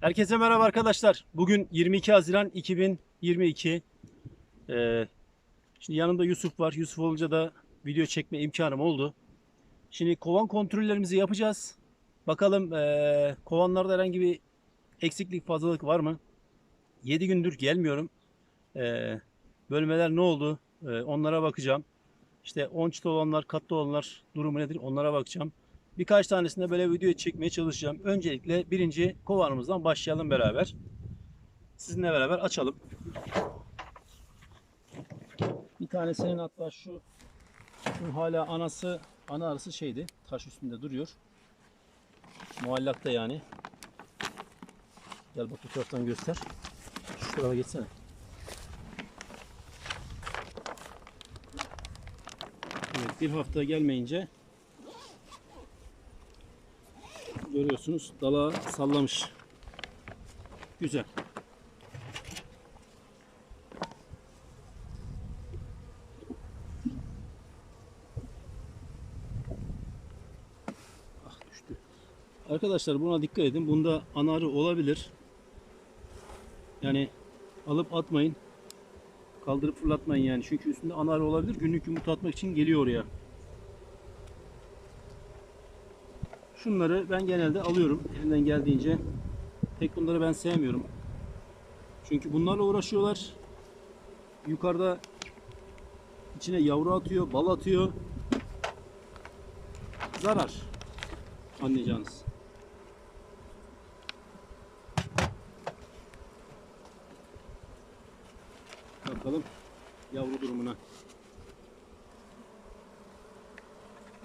Herkese merhaba arkadaşlar. Bugün 22 Haziran 2022. Ee, şimdi yanımda Yusuf var. Yusuf olunca da video çekme imkanım oldu. Şimdi kovan kontrollerimizi yapacağız. Bakalım ee, kovanlarda herhangi bir eksiklik, fazlalık var mı? 7 gündür gelmiyorum. Ee, bölmeler ne oldu? Ee, onlara bakacağım. İşte 10 çıta olanlar, katlı olanlar durumu nedir? Onlara bakacağım. Birkaç tanesinde böyle video çekmeye çalışacağım. Öncelikle birinci kovanımızdan başlayalım beraber. Sizinle beraber açalım. Bir tanesinin hatta şu, şu hala anası, ana arısı şeydi. Taş üstünde duruyor. Muallakta yani. Gel bak bu taraftan göster. Şu tarafa geçsene. Evet, bir hafta gelmeyince görüyorsunuz dala sallamış. Güzel. Ah düştü. Arkadaşlar buna dikkat edin. Bunda anarı olabilir. Yani alıp atmayın. Kaldırıp fırlatmayın yani. Çünkü üstünde anarı olabilir. Günlük yumurta atmak için geliyor oraya. Şunları ben genelde alıyorum elimden geldiğince. Pek bunları ben sevmiyorum. Çünkü bunlarla uğraşıyorlar. Yukarıda içine yavru atıyor, bal atıyor. Zarar. Anlayacağınız. Bakalım yavru durumuna.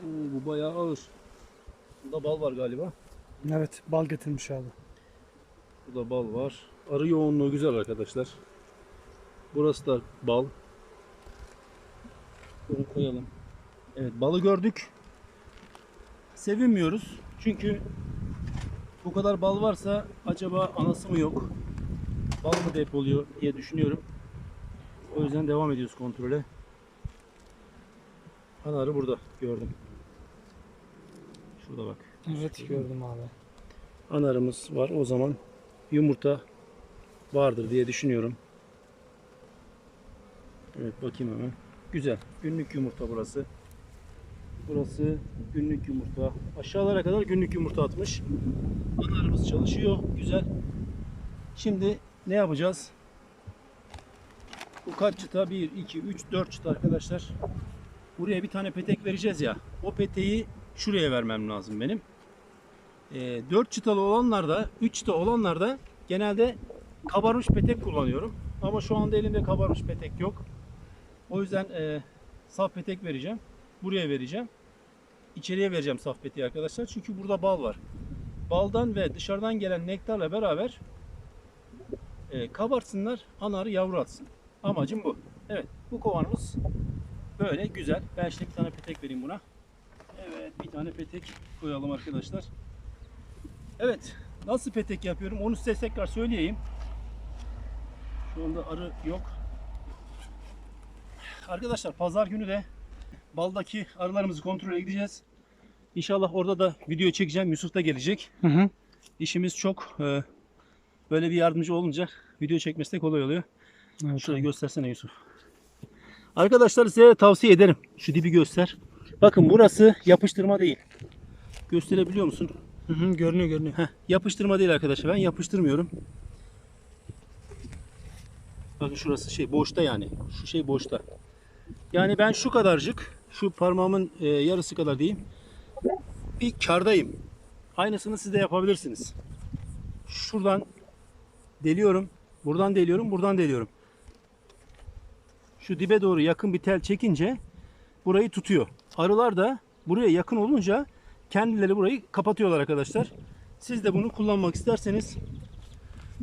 Oo, bu bayağı ağır. Burada bal var galiba. Evet bal getirmiş abi. Burada bal var. Arı yoğunluğu güzel arkadaşlar. Burası da bal. Bunu koyalım. Evet balı gördük. Sevinmiyoruz. Çünkü bu kadar bal varsa acaba anası mı yok? Bal mı depoluyor diye düşünüyorum. O yüzden devam ediyoruz kontrole. Ana arı burada gördüm. Şurada bak. Evet gördüm abi. Anarımız var. O zaman yumurta vardır diye düşünüyorum. Evet bakayım hemen. Güzel. Günlük yumurta burası. Burası günlük yumurta. Aşağılara kadar günlük yumurta atmış. Anarımız çalışıyor. Güzel. Şimdi ne yapacağız? Bu kaç çıta? 1, 2, 3, 4 çıta arkadaşlar. Buraya bir tane petek vereceğiz ya. O peteği şuraya vermem lazım benim. E, 4 çıtalı olanlarda, 3 çıta olanlarda genelde kabarmış petek kullanıyorum. Ama şu anda elimde kabarmış petek yok. O yüzden e, saf petek vereceğim. Buraya vereceğim. İçeriye vereceğim saf peteği arkadaşlar. Çünkü burada bal var. Baldan ve dışarıdan gelen nektarla beraber e, kabartsınlar, anarı yavru atsın. Amacım bu. Evet, bu kovanımız böyle güzel. Ben şimdi bir tane petek vereyim buna. Bir tane petek koyalım arkadaşlar. Evet. Nasıl petek yapıyorum onu size tekrar söyleyeyim. Şu anda arı yok. Arkadaşlar pazar günü de baldaki arılarımızı kontrole gideceğiz. İnşallah orada da video çekeceğim. Yusuf da gelecek. Hı hı. İşimiz çok. e, Böyle bir yardımcı olunca video çekmesi de kolay oluyor. Evet, Şurayı abi. göstersene Yusuf. Arkadaşlar size tavsiye ederim. Şu dibi göster. Bakın burası yapıştırma değil. Gösterebiliyor musun? Hı hı, görünüyor görünüyor. Heh, yapıştırma değil arkadaşlar. Ben yapıştırmıyorum. Bakın şurası şey boşta yani. Şu şey boşta. Yani ben şu kadarcık, şu parmağımın e, yarısı kadar diyeyim. Bir kardayım. Aynısını siz de yapabilirsiniz. Şuradan deliyorum. Buradan deliyorum. Buradan deliyorum. Şu dibe doğru yakın bir tel çekince burayı tutuyor. Arılar da buraya yakın olunca kendileri burayı kapatıyorlar arkadaşlar. Siz de bunu kullanmak isterseniz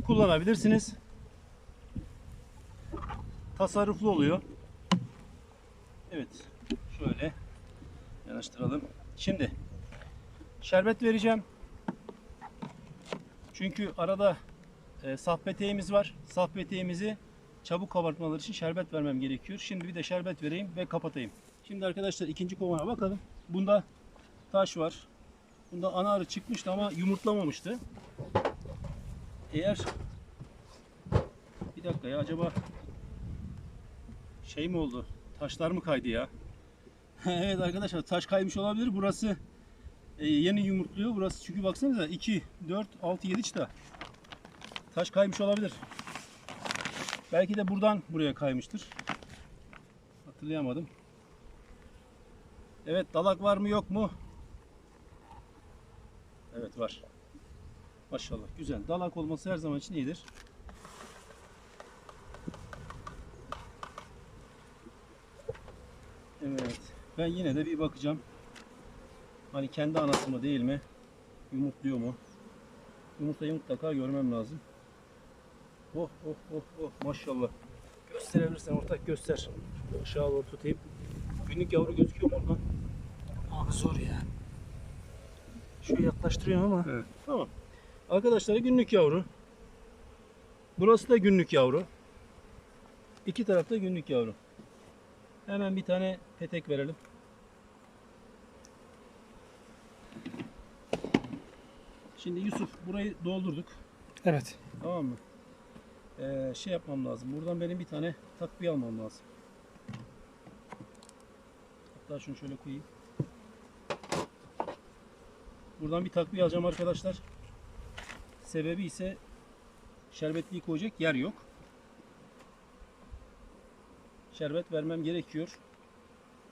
kullanabilirsiniz. Tasarruflu oluyor. Evet. Şöyle yanaştıralım. Şimdi şerbet vereceğim. Çünkü arada e, saf peteğimiz var. Saf peteğimizi çabuk kabartmaları için şerbet vermem gerekiyor. Şimdi bir de şerbet vereyim ve kapatayım. Şimdi arkadaşlar ikinci kovana bakalım. Bunda taş var. Bunda ana arı çıkmıştı ama yumurtlamamıştı. eğer bir dakika ya acaba şey mi oldu? Taşlar mı kaydı ya? evet arkadaşlar taş kaymış olabilir. Burası e, yeni yumurtluyor. Burası çünkü baksanıza 2, 4, 6, 7 çıta. Taş kaymış olabilir. Belki de buradan buraya kaymıştır. Hatırlayamadım. Evet dalak var mı yok mu? Evet var. Maşallah güzel. Dalak olması her zaman için iyidir. Evet. Ben yine de bir bakacağım. Hani kendi anası mı değil mi? Yumurtluyor mu? Yumurtayı mutlaka görmem lazım. Oh oh oh oh maşallah. Gösterebilirsen ortak göster. Aşağı doğru tutayım. Günlük yavru gözüküyor mu oradan? Zor ya. Şöyle yaklaştırıyorum ama. Evet. Tamam. Arkadaşlar günlük yavru. Burası da günlük yavru. İki tarafta günlük yavru. Hemen bir tane petek verelim. Şimdi Yusuf burayı doldurduk. Evet. Tamam mı? Ee, şey yapmam lazım. Buradan benim bir tane takviye almam lazım. Hatta şunu şöyle koyayım. Buradan bir takviye alacağım arkadaşlar. Sebebi ise şerbetliği koyacak yer yok. Şerbet vermem gerekiyor.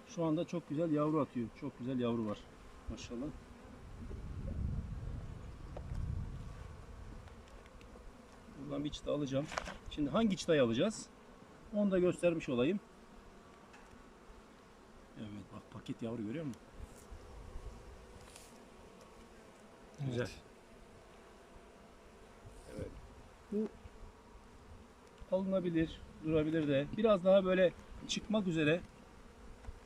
Şu anda çok güzel yavru atıyor. Çok güzel yavru var. Maşallah. Buradan bir çıta alacağım. Şimdi hangi çıtayı alacağız? Onu da göstermiş olayım. Evet bak paket yavru görüyor musun? Güzel. Evet. Bu alınabilir, durabilir de. Biraz daha böyle çıkmak üzere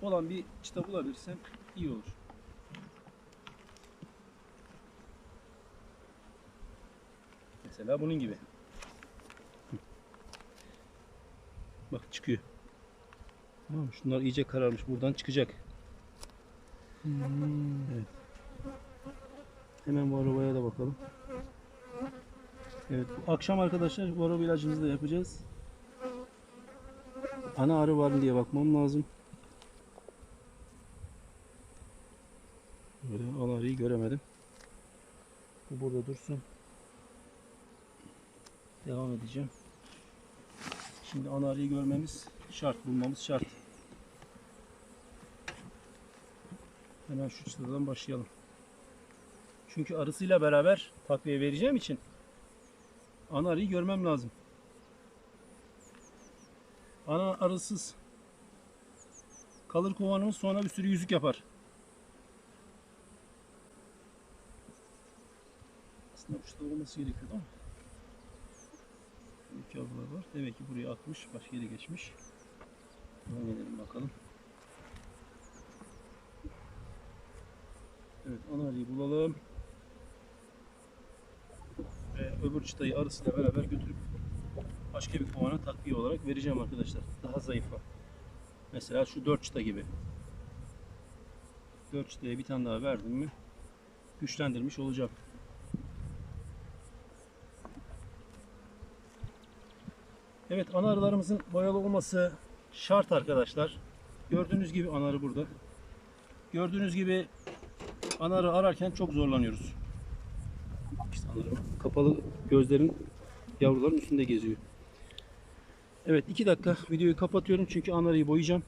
olan bir çıta bulabilirsem iyi olur. Mesela bunun gibi. Bak çıkıyor. Tamam, şunlar iyice kararmış. Buradan çıkacak. Hmm. Hemen bu arabaya da bakalım. Evet, akşam arkadaşlar bu araba ilacımızı da yapacağız. Ana arı var mı diye bakmam lazım. Böyle ana arıyı göremedim. Bu burada dursun. Devam edeceğim. Şimdi ana arıyı görmemiz şart, bulmamız şart. Hemen şu çıtadan başlayalım. Çünkü arısıyla beraber takviye vereceğim için ana arıyı görmem lazım. Ana arısız kalır kovanımız sonra bir sürü yüzük yapar. Aslında bu çıta olması gerekiyordu ama. İki yavrular var. Demek ki buraya atmış. Başka yere geçmiş. Devam edelim bakalım. Evet ana arıyı bulalım. Öbür çıtayı arısıyla beraber götürüp başka bir kovana takviye olarak vereceğim arkadaşlar. Daha zayıfa. Mesela şu dört çıta gibi. Dört çıtaya bir tane daha verdim mi güçlendirmiş olacağım. Evet ana arılarımızın boyalı olması şart arkadaşlar. Gördüğünüz gibi ana arı burada. Gördüğünüz gibi ana arı ararken çok zorlanıyoruz. Ana arı kapalı gözlerin yavruların üstünde geziyor. Evet 2 dakika videoyu kapatıyorum çünkü ana arıyı boyayacağım.